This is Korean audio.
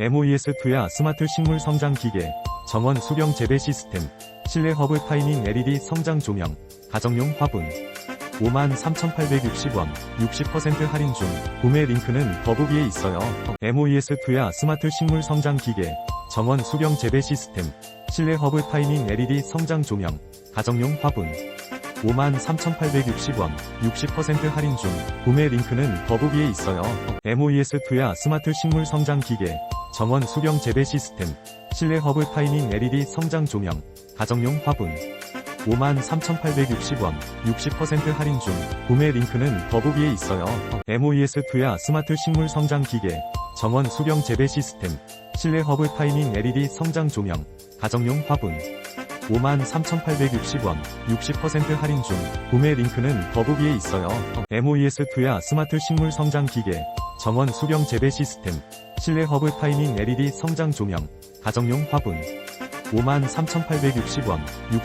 MOES2야 스마트 식물 성장 기계, 정원 수경 재배 시스템, 실내 허브 타이밍 LED 성장 조명, 가정용 화분. 53,860원, 60% 할인 중, 구매 링크는 더보기에 있어요. MOES2야 스마트 식물 성장 기계, 정원 수경 재배 시스템, 실내 허브 타이밍 LED 성장 조명, 가정용 화분. 53,860원, 60% 할인 중, 구매 링크는 더보기에 있어요. MOES2야 스마트 식물 성장 기계, 정원 수경 재배 시스템, 실내 허브 타이밍 LED 성장 조명, 가정용 화분. 53,860원, 60% 할인 중, 구매 링크는 더보기에 있어요. MOES2야 스마트 식물 성장 기계, 정원 수경 재배 시스템, 실내 허브 타이밍 LED 성장 조명, 가정용 화분. 53,860원, 60% 할인 중, 구매 링크는 더보기에 있어요. MOES2야 스마트 식물 성장 기계, 정원 수경 재배 시스템, 실내 허브 타이밍 LED 성장 조명, 가정용 화분. 53,860원, 60